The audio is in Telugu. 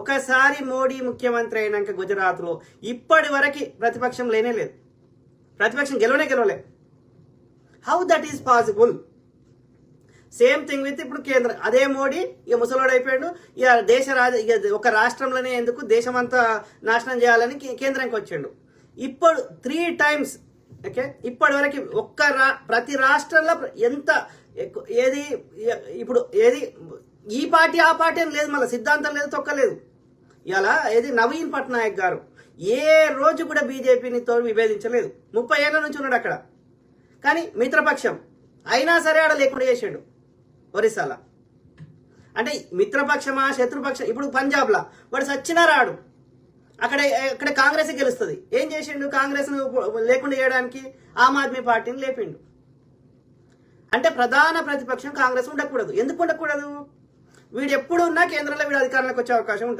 ఒకసారి మోడీ ముఖ్యమంత్రి అయినాక గుజరాత్లో ఇప్పటి వరకు ప్రతిపక్షం లేనే లేదు. ప్రతిపక్షం గెలవనే గెలవలే. How that is possible same thing with ఇప్పుడు కేంద్రం అదే మోడీ ఇక ముసలోడు అయిపోయాడు. ఇక దేశ రాజ ఇక ఒక రాష్ట్రంలోనే ఎందుకు దేశమంతా నాశనం చేయాలని కేంద్రానికి వచ్చాడు. ఇప్పుడు త్రీ టైమ్స్ ఓకే ఇప్పటి వరకు ఒక్క రా ప్రతి రాష్ట్రంలో ఎంత ఏది ఇప్పుడు ఏది ఈ పార్టీ ఆ పార్టీ అని లేదు మళ్ళీ సిద్ధాంతం లేదు తొక్కలేదు. ఇలా ఏది నవీన్ పట్నాయక్ గారు ఏ రోజు కూడా బీజేపీని తో విభేదించలేదు. ముప్పై ఏళ్ళ నుంచి ఉన్నాడు అక్కడ. కానీ మిత్రపక్షం అయినా సరే ఆడ లేకుండా చేసాడు ఒరిస్సాలో. అంటే మిత్రపక్షమా శత్రుపక్షం ఇప్పుడు పంజాబ్లా వాడు సచ్చినా రాడు. అక్కడ అక్కడ కాంగ్రెస్ గెలుస్తుంది. ఏం చేసిండు కాంగ్రెస్ను లేకుండా చేయడానికి ఆమ్ ఆద్మీ పార్టీని లేపిండు. అంటే ప్రధాన ప్రతిపక్షం కాంగ్రెస్ ఉండకూడదు. ఎందుకు ఉండకూడదు? వీడు ఎప్పుడు ఉన్నా కేంద్రంలో వీడు అధికారంలోకి వచ్చే అవకాశం ఉంటుంది.